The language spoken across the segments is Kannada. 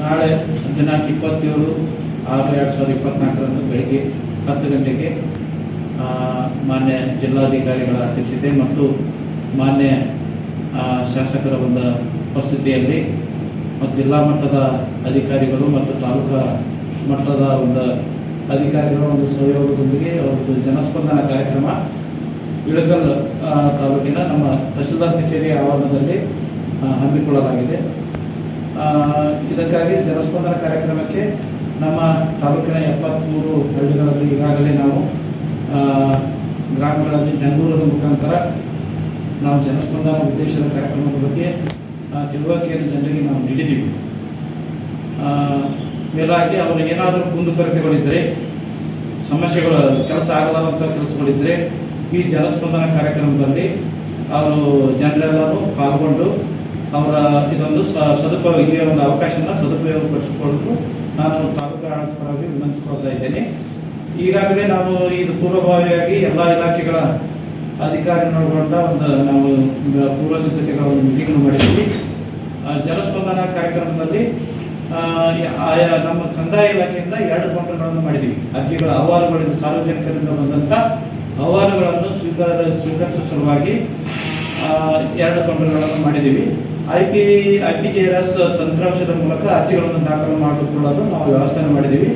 ನಾಳೆ ದಿನಾಂಕ ಇಪ್ಪತ್ತೇಳು, ಆರು ಎರಡು ಸಾವಿರದ ಇಪ್ಪತ್ನಾಲ್ಕರಂದು ಬೆಳಗ್ಗೆ ಹತ್ತು ಗಂಟೆಗೆ ಮಾನ್ಯ ಜಿಲ್ಲಾಧಿಕಾರಿಗಳ ಅಧ್ಯಕ್ಷತೆ ಮತ್ತು ಮಾನ್ಯ ಶಾಸಕರ ಒಂದು ಉಪಸ್ಥಿತಿಯಲ್ಲಿ ಮತ್ತು ಜಿಲ್ಲಾ ಮಟ್ಟದ ಅಧಿಕಾರಿಗಳು ಮತ್ತು ತಾಲೂಕಾ ಮಟ್ಟದ ಒಂದು ಅಧಿಕಾರಿಗಳ ಒಂದು ಸಹಯೋಗದೊಂದಿಗೆ ಒಂದು ಜನಸ್ಪಂದನ ಕಾರ್ಯಕ್ರಮ ಇಳಕಲ್ ತಾಲೂಕಿನ ನಮ್ಮ ತಹಶೀಲ್ದಾರ್ ಕಚೇರಿ ಆವರಣದಲ್ಲಿ ಹಮ್ಮಿಕೊಳ್ಳಲಾಗಿದೆ. ಇದಕ್ಕಾಗಿ ಜನಸ್ಪಂದನ ಕಾರ್ಯಕ್ರಮಕ್ಕೆ ನಮ್ಮ ತಾಲೂಕಿನ ಎಪ್ಪತ್ತ್ಮೂರು ಹಳ್ಳಿಗಳಲ್ಲಿ ಈಗಾಗಲೇ ನಾವು ಗ್ರಾಮಗಳಲ್ಲಿ ಬೆಂಗಳೂರಿನ ಮುಖಾಂತರ ನಾವು ಜನಸ್ಪಂದನ ಉದ್ದೇಶದ ಕಾರ್ಯಕ್ರಮದ ಬಗ್ಗೆ ತಿಳುವಳಿಕೆಯನ್ನು ಜನರಿಗೆ ನಾವು ನೀಡಿದ್ದೀವಿ. ಮೇಲಾಗಿ ಅವರಿಗೆ ಏನಾದರೂ ಕುಂದುಕೊರತೆಗಳಿದ್ದರೆ, ಸಮಸ್ಯೆಗಳು ಕೆಲಸ ಆಗಲಾರಂಥ ಕೆಲಸಗಳಿದ್ದರೆ, ಈ ಜನಸ್ಪಂದನ ಕಾರ್ಯಕ್ರಮದಲ್ಲಿ ಅವರು ಜನರೆಲ್ಲರೂ ಪಾಲ್ಗೊಂಡು ಅವರ ಇದೊಂದು ಸದುಪಯೋಗ ಈ ಒಂದು ಅವಕಾಶನ ಸದುಪಯೋಗಪಡಿಸಿಕೊಳ್ಳಲು ನಾನು ತಾಲೂಕು ಆಡಳಿತ ಪರವಾಗಿ ವಿನಂತಿಸಿಕೊಳ್ತಾ ಇದ್ದೇನೆ. ಈಗಾಗಲೇ ನಾವು ಇದು ಪೂರ್ವಭಾವಿಯಾಗಿ ಎಲ್ಲ ಇಲಾಖೆಗಳ ಅಧಿಕಾರಿಗಳೊಳಗೊಂಡ ಒಂದು ನಾವು ಪೂರ್ವ ಸಿದ್ಧತೆಗಳ ಒಂದು ಮೀಟಿಂಗ್ ಮಾಡಿದ್ದೀವಿ. ಆ, ಜನಸ್ಪಂದನ ಕಾರ್ಯಕ್ರಮದಲ್ಲಿ ಆಯಾ ನಮ್ಮ ಕಂದಾಯ ಇಲಾಖೆಯಿಂದ ಎರಡು ಕೌಂಟರ್ಗಳನ್ನು ಮಾಡಿದ್ದೀವಿ. ಅರ್ಜಿಗಳ ಅಹವಾಲುಗಳಿಂದ ಸಾರ್ವಜನಿಕರಿಂದ ಬಂದಂಥ ಅಹವಾಲುಗಳನ್ನು ಸ್ವೀಕಾರ ಸ್ವೀಕರಿಸುವ ಸಲುವಾಗಿ ಎರಡು ಕೌಂಟರ್ಗಳನ್ನು ಮಾಡಿದ್ದೀವಿ. I P I R J S ತಂತ್ರಾಂಶದ ಮೂಲಕ ಅರ್ಜಿಗಳನ್ನು ದಾಖಲು ಮಾಡಿಕೊಳ್ಳಲು ನಾವು ವ್ಯವಸ್ಥೆಯನ್ನು ಮಾಡಿದ್ದೀವಿ.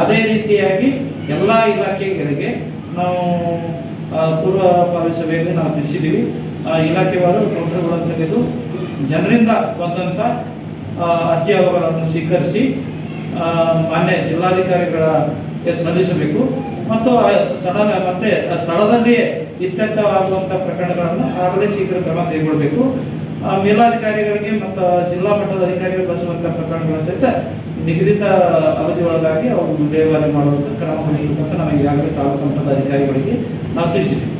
ಅದೇ ರೀತಿಯಾಗಿ ಎಲ್ಲ ಇಲಾಖೆಗಳಿಗೆ ನಾವು ಪೂರ್ವ ಸಭೆಯಲ್ಲಿ ನಾವು ತಿಳಿಸಿದ್ದೀವಿ. ಇಲಾಖೆವಾರು ಕೌಂಟರ್ಗಳನ್ನು ತೆಗೆದು ಜನರಿಂದ ಬಂದಂಥ ಅರ್ಜಿ ಅವರನ್ನು ಸ್ವೀಕರಿಸಿ ಮಾನ್ಯ ಜಿಲ್ಲಾಧಿಕಾರಿಗಳಿಗೆ ಸಲ್ಲಿಸಬೇಕು. ಮತ್ತು ಸಡನ್, ಮತ್ತೆ ಸ್ಥಳದಲ್ಲಿಯೇ ಇತ್ಯರ್ಥವಾಗುವಂಥ ಪ್ರಕರಣಗಳನ್ನು ಆಗಲೇ ಶೀಘ್ರ ಕ್ರಮ ಕೈಗೊಳ್ಳಬೇಕು. ಮೇಲಾಧಿಕಾರಿಗಳಿಗೆ ಮತ್ತು ಜಿಲ್ಲಾ ಮಟ್ಟದ ಅಧಿಕಾರಿಗಳು ಬಳಸುವಂಥ ಪ್ರಕರಣಗಳ ಸಹಿತ ನಿಗದಿತ ಅವಧಿ ಒಳಗಾಗಿ ಅವರು ವಿಲೇವಾರಿ ಮಾಡುವಂಥ ಕ್ರಮ ವಹಿಸಬೇಕಂತ ನಾವು ಈಗಾಗಲೇ ತಾಲೂಕು ಮಟ್ಟದ ಅಧಿಕಾರಿಗಳಿಗೆ ನಾವು ತಿಳಿಸಿದ್ದೀವಿ.